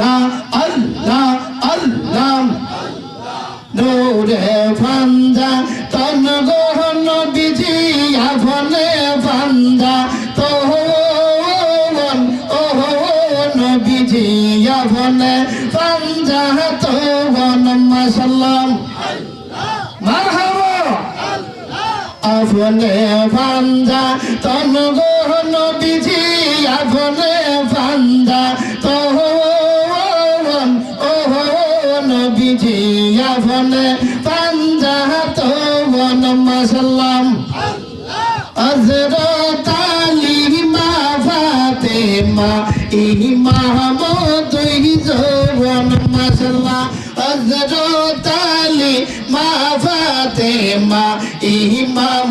আল্লাহ আল্লাহ আল্লাহ ফান্দা তন গহন বিজি আফনে ফান্দা। তোহন ওহ নবীজি, আফনে ফান্দা। তোহন মাসাল্লাম মারহাবা। ফান্দা তন গহন বিজি আফনে ফান্দা। তোহন আফনে ফান্দা তোহন মাসাল্লাম। হযরত আলী মা ফাতেমা ইমাম দুই জওয়ান মাশাআল্লাহ হযরত আলী মা ফাতেমা ইমাম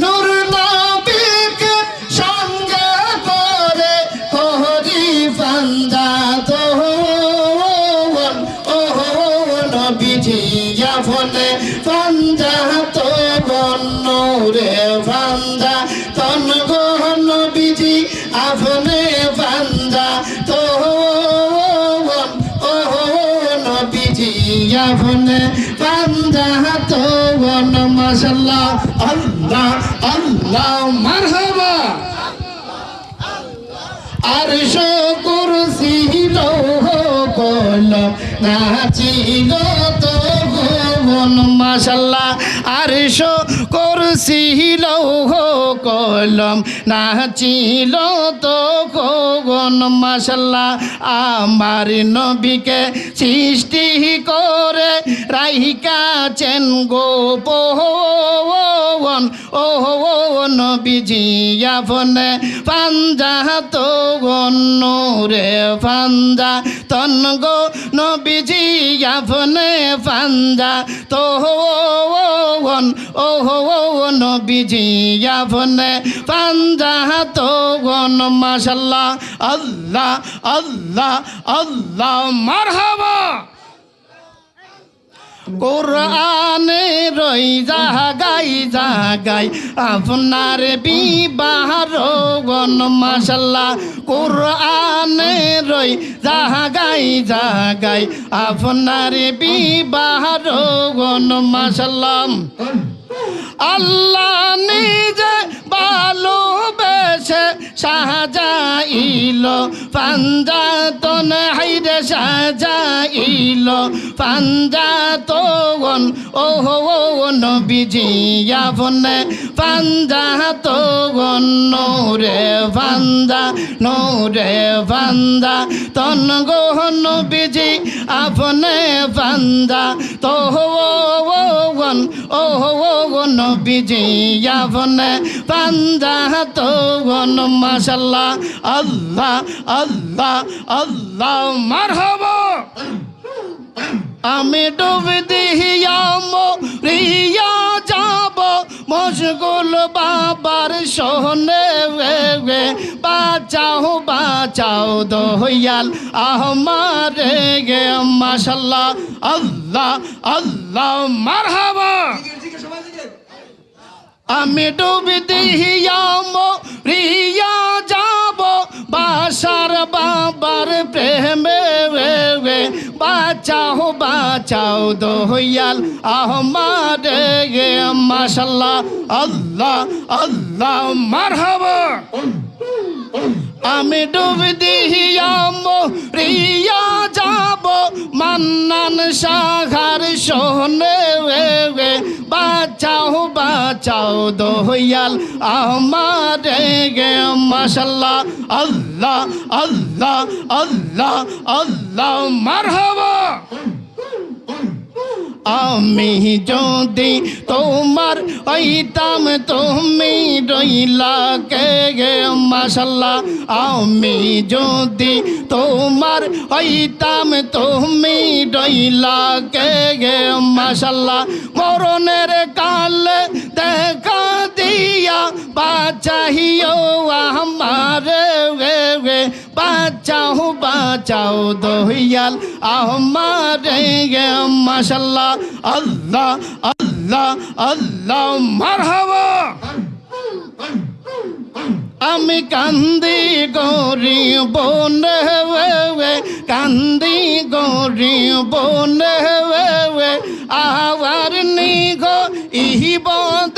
নূর নবীকে সঙ্গে করে হরি ফান্দা নবীজি আফনে ফান্দা তো নবীজি ফান্দা তো মাশাল্লাহ, আল্লাহ আল্লাহ, মারহাবা। আর কুরসি লৌহ কল নাচিল তো ভুবন মাশাল্লাহ আর কুরসি লৌহ কলম। নাচিল তো ভুবন মাশাল্লাহ আমার নবীকে সৃষ্টি করে রাইকাছেন গোপন। ও নবীজি, আপনে পাঞ্জা তো গন্নরে পাঞ্জা তন গো। নবীজি, আপনে পাঞ্জা তো ও নবীজি, আপনে পাঞ্জা তো গন, মাশাল্লাহ, আল্লাহ আল্লাহ আল্লাহ, মারহাবা। কোরআনে রই জাগাই জাগাই, আপনার বিবাহর গন মাসাল্লাহ কোরআনে রই জাগাই জাগাই, আপনার বিবাহর গন মাসাল্লাম আল্লাহ নিজে ভালোবেসে সাজাইল পাঞ্জাতন হাইরে সাজাইল পাঞ্জাতন ওহ নবীজি, আপনে পাঞ্জাতন নৌরে পাঞ্জা নৌরে পাঞ্জা তন গো নবীজি, আপনে পাঞ্জা তো ওহ নবীজি, আপনে পাঞ্জা তো মাশাল্লাহ, আল্লাহ আল্লাহ আল্লাহ, মারহাবা। আমি ডুবে দিয়াম রিয়া যাব, মশগুল বাবার সোহনে গে বাঁচাও বাঁচাও দয়াল আহমারে গে, মাশাল্লাহ, আল্লাহ আল্লাহ, মারহাবা। আমি ডুবে দিয়াম রিয়া যাব, বাসার বাবার প্রেমে বাঁচাও বাঁচাও দয়াল আহমারে গে মাশাল্লাহ, আল্লাহ আল্লাহ, মারহাবা। আমি ডুব দিয়াম রিয়া যাব, মান্নান সাঘার সোনে বাঁচাও বাঁচাও দয়াল আমার গে মাশাল্লাহ, আল্লাহ আল্লাহ আল্লাহ আল্লাহ মারহাবা। আমি যদি তোমার হইতাম, তুমি রইলা কে গে? মাসাল্লাহ আমি যদি তোমার হইতাম, তুমি রইলা কে গে? মাসাল্লাহ মরণের কাল বাচাহিও গে গে বাঁচাও বাঁচাও দহিয়াল আমারে গে মাশাল্লাহ, আল্লাহ আল্লাহ আল্লাহ, মারহাবা। আমি কান্দি গরি বনে কান্দি গরিব আবার নিগ ইহি বদেয়া কওয়া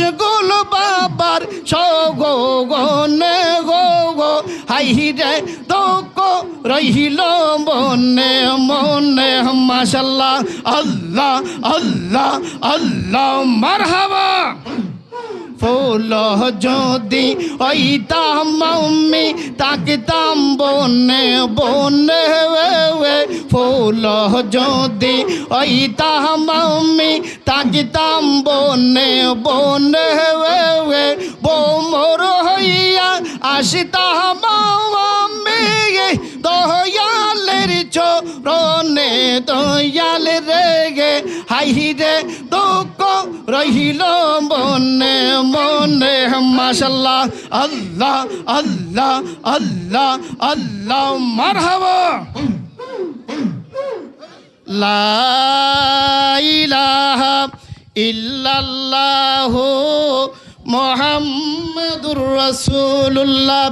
মশগুল বাবার সগো গনে গো গো, হাই রে তোক রহিল মনে মনে, মাশাল্লাহ, আল্লাহ আল্লাহ আল্লাহ, মারহাবা। ফুল যদি ওইতাম মাম্মি তাকিতাম বনে বনে ফুল যদি ওইতাম মাম্মি তাকিতাম বনে বনে বোমর হইয়া আসি আসিতাম মাম্মি দয়ালের চরণে, দয়াল হাই রে দুঃখ রহিল মনে মনে মাশাল্লাহ, আল্লাহ আল্লাহ আল্লাহ আল্লাহ, মারহাবা। লা ইল্লাল্লাহ মোহাম্মদুর রাসূলুল্লাহ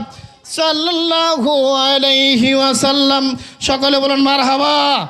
সাল্লাল্লাহু আলাইহি ওয়াসাল্লাম। সকলে বলুন মারহাবা।